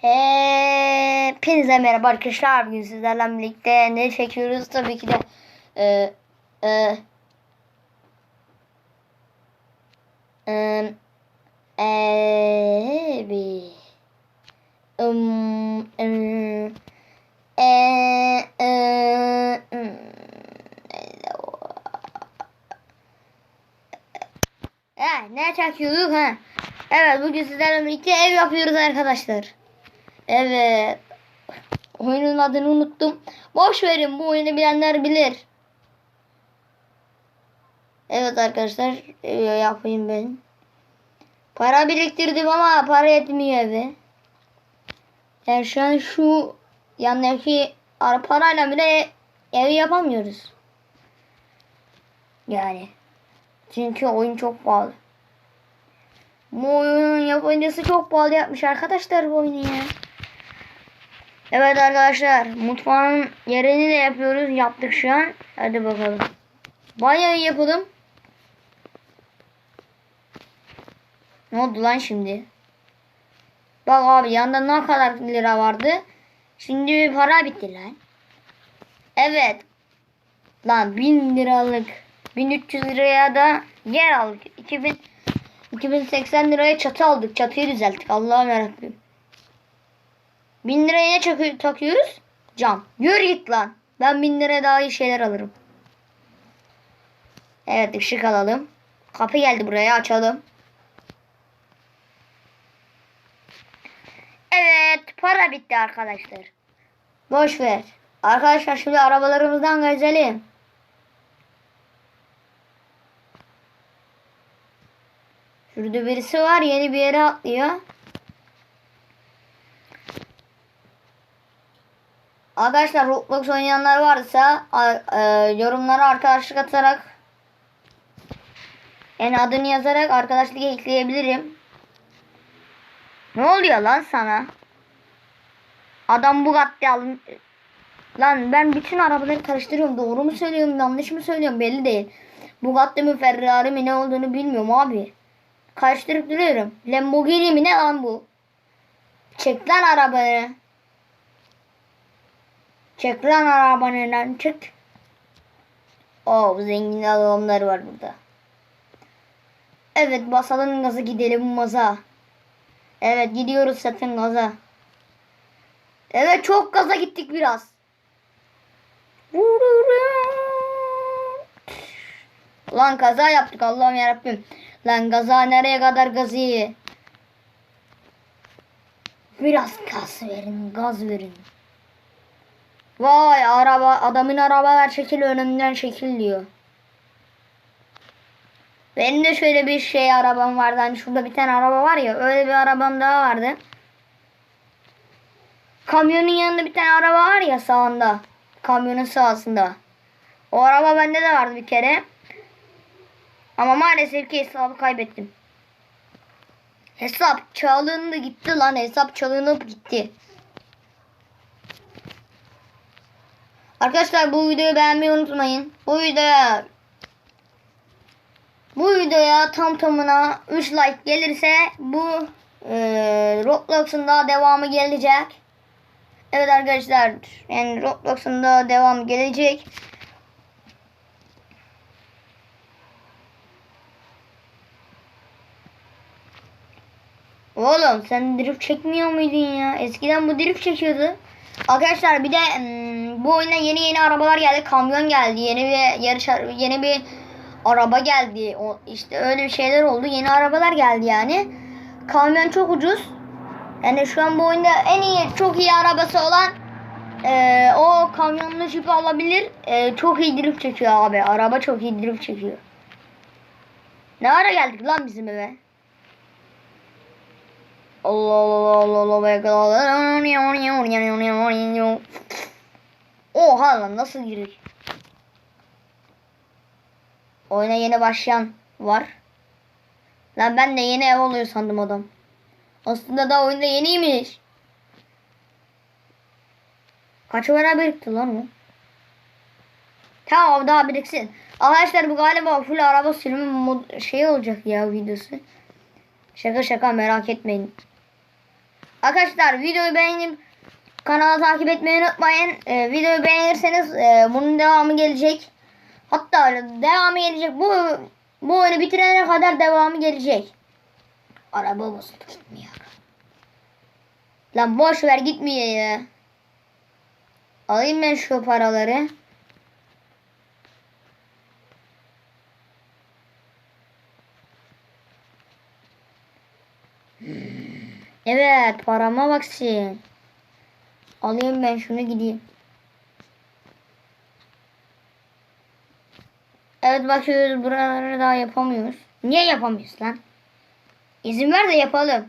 Hepinize merhaba arkadaşlar. Bugün sizlerle birlikte ne çekiyoruz? Tabii ki de e, e, e, e, bir um, um, e, e, um, Ha, ne çekiyorduk ha? Evet bugün sizlerle birlikte ev yapıyoruz arkadaşlar. Evet. Oyunun adını unuttum. Boş verin bu oyunu bilenler bilir. Evet arkadaşlar ev yapayım ben. Para biriktirdim ama para yetmiyor eve. Yani şu an şu yandaki ara parayla bile evi yapamıyoruz. Yani. Çünkü oyun çok pahalı. Bu oyunun yapımcısı çok pahalı yapmış arkadaşlar bu oyunu ya. Evet arkadaşlar mutfağın yerini de yapıyoruz. Yaptık şu an. Hadi bakalım. Banyoyu yapalım. Ne oldu lan şimdi? Bak abi yanda ne kadar lira vardı. Şimdi bir para bitti lan. Evet. Lan 1000 liralık 1300 liraya da yer aldık. 2000 2080 liraya çatı aldık. Çatıyı düzelttik. Allah'ım yarabbim. 1000 liraya ne çakı- takıyoruz? Cam. Yürü git lan. Ben 1000 liraya daha iyi şeyler alırım. Evet ışık alalım. Kapı geldi buraya açalım. Evet para bitti arkadaşlar. Boş ver. Arkadaşlar şimdi arabalarımızdan gezelim. Şurada birisi var yeni bir yere atlıyor. Arkadaşlar Roblox oynayanlar varsa e, yorumlara arkadaşlık atarak yani adını yazarak arkadaşlık ekleyebilirim. Ne oluyor lan sana? Adam Bugatti alın. Lan ben bütün arabaları karıştırıyorum. Doğru mu söylüyorum, yanlış mı söylüyorum belli değil. Bugatti mi Ferrari mi ne olduğunu bilmiyorum abi. Karıştırıp duruyorum. Lamborghini mi ne lan bu? Çek lan arabanı. Çek lan arabanı lan çek. Oo zengin adamlar var burada. Evet basalım gaza gidelim maza. Evet gidiyoruz zaten gaza. Evet çok gaza gittik biraz. Lan kaza yaptık Allah'ım yarabbim. Lan gaza nereye kadar gazı? Biraz gaz verin, gaz verin. Vay araba, adamın arabalar şekil önümden şekil diyor. Benim de şöyle bir şey arabam vardı. Hani şurada bir tane araba var ya. Öyle bir arabam daha vardı. Kamyonun yanında bir tane araba var ya sağında. Kamyonun sağsında. O araba bende de vardı bir kere. Ama maalesef ki hesabı kaybettim. Hesap çalındı gitti lan. Hesap çalınıp gitti. Arkadaşlar bu videoyu beğenmeyi unutmayın. Bu videoya bu videoya tam tamına 3 like gelirse bu e, Roblox'un daha devamı gelecek. Evet arkadaşlar yani Roblox'un da devamı gelecek. Oğlum sen drift çekmiyor muydun ya? Eskiden bu drift çekiyordu. Arkadaşlar bir de hmm, bu oyuna yeni yeni arabalar geldi. Kamyon geldi. Yeni bir yarış yeni bir araba geldi. O işte öyle bir şeyler oldu. Yeni arabalar geldi yani. Kamyon çok ucuz. Yani şu an bu oyunda en iyi çok iyi arabası olan eee, o kamyonlu jipi alabilir. Eee, çok iyi drift çekiyor abi. Araba çok iyi drift çekiyor. Ne ara geldik lan bizim eve? Allah Allah Allah Allah Allah Oha lan nasıl girdik? Oyuna yeni başlayan var. Lan ben de yeni ev oluyor sandım adam. Aslında da oyunda yeniymiş. Kaç para birikti lan o? Tamam daha biriksin. Arkadaşlar bu galiba full araba sürümü mod şey olacak ya videosu. Şaka şaka merak etmeyin. Arkadaşlar videoyu beğenip kanalı takip etmeyi unutmayın. Ee, videoyu beğenirseniz e, bunun devamı gelecek. Hatta devamı gelecek. Bu bu oyunu bitirene kadar devamı gelecek. Araba bozuldu gitmiyor. Lan boş ver gitmiyor ya. Alayım ben şu paraları. Evet parama bak sen. Alayım ben şunu gideyim. Evet bakıyoruz buraları daha yapamıyoruz. Niye yapamıyoruz lan? İzin ver de yapalım.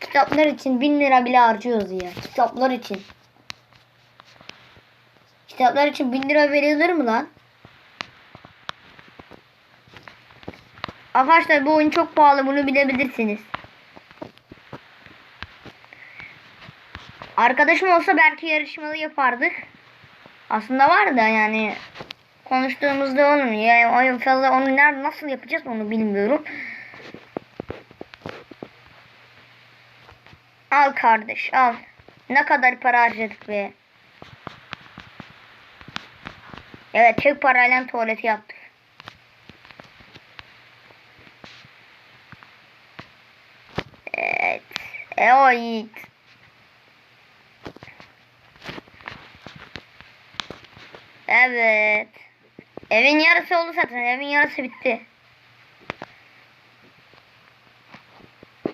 Kitaplar için bin lira bile harcıyoruz ya. Kitaplar için. Kitaplar için bin lira verilir mi lan? Arkadaşlar bu oyun çok pahalı bunu bilebilirsiniz. Arkadaşım olsa belki yarışmalı yapardık. Aslında var da yani konuştuğumuzda olmuyor. Yani oyun fazla onu nerede nasıl yapacağız onu bilmiyorum. Al kardeş al. Ne kadar para harcadık be. Evet tek parayla tuvaleti yaptık. Evet. O Yiğit. Evet. Evin yarısı oldu zaten. Evin yarısı bitti.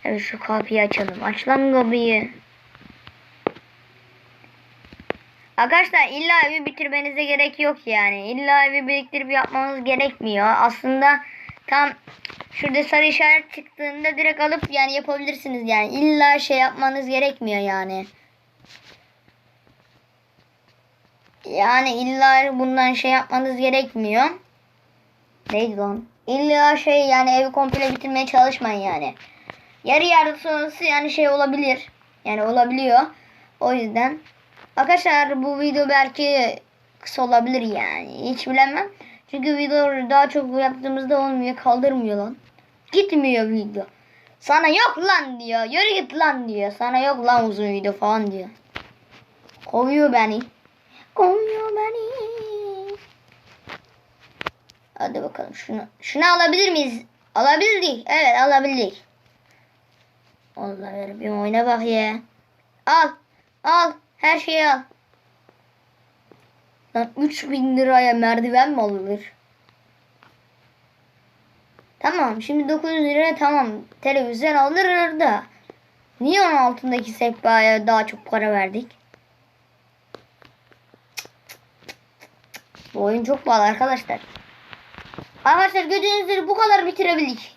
Evet şu kapıyı açalım. Aç lan kapıyı. Arkadaşlar illa evi bitirmenize gerek yok yani. İlla evi biriktirip yapmanız gerekmiyor. Aslında tam şurada sarı işaret çıktığında direkt alıp yani yapabilirsiniz yani. İlla şey yapmanız gerekmiyor yani. Yani illa bundan şey yapmanız gerekmiyor. Neydi lan? İlla şey yani evi komple bitirmeye çalışmayın yani. Yarı yarı sonrası yani şey olabilir. Yani olabiliyor. O yüzden arkadaşlar bu video belki kısa olabilir yani. Hiç bilemem. Çünkü video daha çok yaptığımızda olmuyor. Kaldırmıyor lan. Gitmiyor video. Sana yok lan diyor. Yürü git lan diyor. Sana yok lan uzun video falan diyor. Kovuyor beni. Kovuyor beni. Hadi bakalım şunu. Şunu alabilir miyiz? Alabildik. Evet alabildik. Allah bir oyna bak ya. Al. Al. Her şeyi al. Lan 3000 liraya merdiven mi alınır? Tamam şimdi 900 liraya tamam televizyon alınır da. Niye onun altındaki sehpaya daha çok para verdik? Bu oyun çok pahalı arkadaşlar. Arkadaşlar gördüğünüz bu kadar bitirebildik.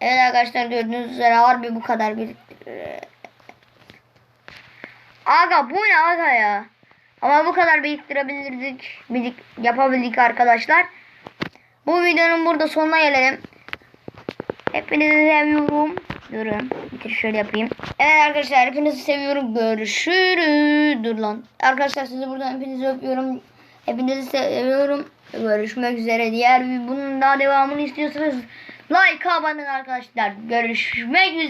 Evet arkadaşlar gördüğünüz üzere harbi bu kadar bir Aga bu ne aga ya? Ama bu kadar biriktirebilirdik, birik, yapabildik arkadaşlar. Bu videonun burada sonuna gelelim. Hepinizi seviyorum. Durun. Bitir şöyle yapayım. Evet arkadaşlar hepinizi seviyorum. Görüşürüz. Dur lan. Arkadaşlar sizi buradan hepinizi öpüyorum. Hepinizi seviyorum. Görüşmek üzere. Diğer bir bunun daha devamını istiyorsanız like abone arkadaşlar. Görüşmek üzere.